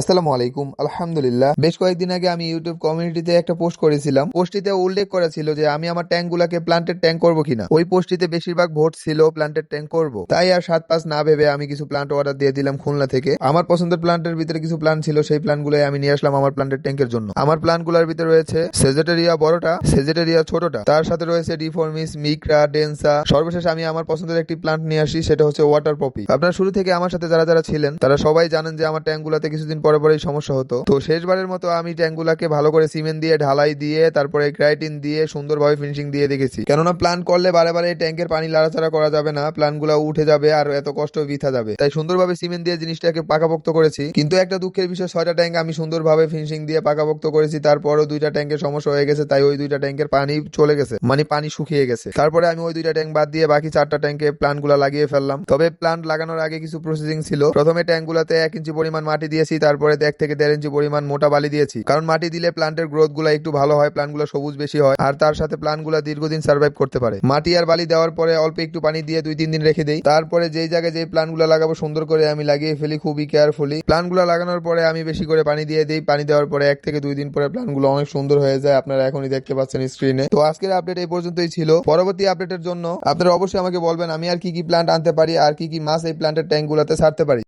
আসসালামু আলাইকুম, আলহামদুলিল্লাহ। বেশ কয়েকদিন আগে আমি ইউটিউব কমিউনিটিতে একটা পোস্ট করেছিলাম। পোস্টটিতে উল্লেখ করা ছিল যে, আমি আমার ট্যাঙ্ক গুলাকে প্লান্টেড ট্যাঙ্ক করব কিনা। ওই পোস্টটিতে বেশিরভাগ ভোট ছিল প্লান্টেড ট্যাঙ্ক করব। তাই আর সাত পাঁচ না ভেবে আমি কিছু প্লান্ট অর্ডার দিয়ে দিলাম খুলনা থেকে। আমার পছন্দের প্লান্টের ভিতরে কিছু প্লান্ট ছিল, সেই প্লান্ট গুলোই আমি নিয়ে আসলাম আমার প্লান্টেড ট্যাঙ্কের জন্য। আমার প্লান্টগুলার ভিতরে রয়েছে সেজেটেরিয়া বড়টা সেজেটেরিয়া ছোটটা। তার সাথে রয়েছে ডিফর্মিস মিক্রা ডেন্সা সর্বশেষ আমি আমার পছন্দের একটি প্লান্ট নিয়ে আসি, সেটা হচ্ছে ওয়াটার পপি আপনারা শুরু থেকে আমার সাথে যারা যারা ছিলেন, তারা সবাই জানেন যে, আমার ট্যাঙ্ক গুলাতে কিছুদিন পরে পরেই সমস্যা হতো। তো শেষবারের মতো আমি ট্যাঙ্ক গুলাকে ভালো করে সিমেন্ট দিয়ে, ঢালাই দিয়ে, তারপরে গ্রাইটিন দিয়ে সুন্দরভাবে ফিনিশিং দিয়ে দেখেছি। কেননা প্ল্যান করলে বারে বারে ট্যাঙ্কের পানি লাড়াচাড়া করা যাবে না প্ল্যানগুলা উঠে যাবে আর এত কষ্ট বৃথা যাবে। তাই সুন্দরভাবে সিমেন্ট দিয়ে জিনিসটাকে পাকাপোক্ত করেছি। কিন্তু একটা দুঃখের বিষয়, ছয়টা ট্যাঙ্ক আমি সুন্দরভাবে ফিনিশিং দিয়ে পাকাপোক্ত করেছি, তারপরও দুইটা ট্যাঙ্কের সমস্যা হয়ে গেছে, তাই ওই দুইটা ট্যাঙ্কের পানি চলে গেছে মানে পানি শুকিয়ে গেছে। তারপরে আমি ওই দুইটা ট্যাঙ্ক বাদ দিয়ে বাকি চারটা ট্যাঙ্কে প্লান্টগুলা লাগিয়ে ফেললাম। তবে প্লান্ট লাগানোর আগে কিছু প্রসেসিং ছিল। প্রথমে ট্যাঙ্ক গুলাতে এক ইঞ্চি পরিমাণ মাটি দিয়েছি তারপরে এক থেকে দেড় ইঞ্চি পরিমাণ মোটা বালি দিয়েছি। কারণ মাটি দিলে প্লান্টের গ্রোথগুলা একটু ভালো হয় প্লান্টগুলো সবুজ বেশি হয়, আর তার সাথে প্লান্টগুলা দীর্ঘদিন সার্ভাইভ করতে পারে। মাটি আর বালি দেওয়ার পরে অল্প একটু পানি দিয়ে দুই তিন দিন রেখে দেই। তারপরে যেই জায়গায় যেই প্লান্টগুলা লাগাবো সুন্দর করে আমি লাগিয়ে ফেলি, খুবই কেয়ারফুলি প্লান্টগুলা লাগানোর পরে আমি বেশি করে পানি দিয়ে দিই। পানি দেওয়ার পরে এক থেকে দুই দিন পরে প্লান্টগুলো অনেক সুন্দর হয়ে যায়। আপনারা এখনই দেখতে পাচ্ছেন স্ক্রিনে তো আজকের আপডেট এই পর্যন্তই ছিল। পরবর্তী আপডেটের জন্য আপনারা অবশ্যই আমাকে বলবেন, আমি আর কি কি প্লান্ট আনতে পারি, আর কি কি মাছ এই প্লান্টের ট্যাঙ্ক গুলাতে ছাড়তে পারি।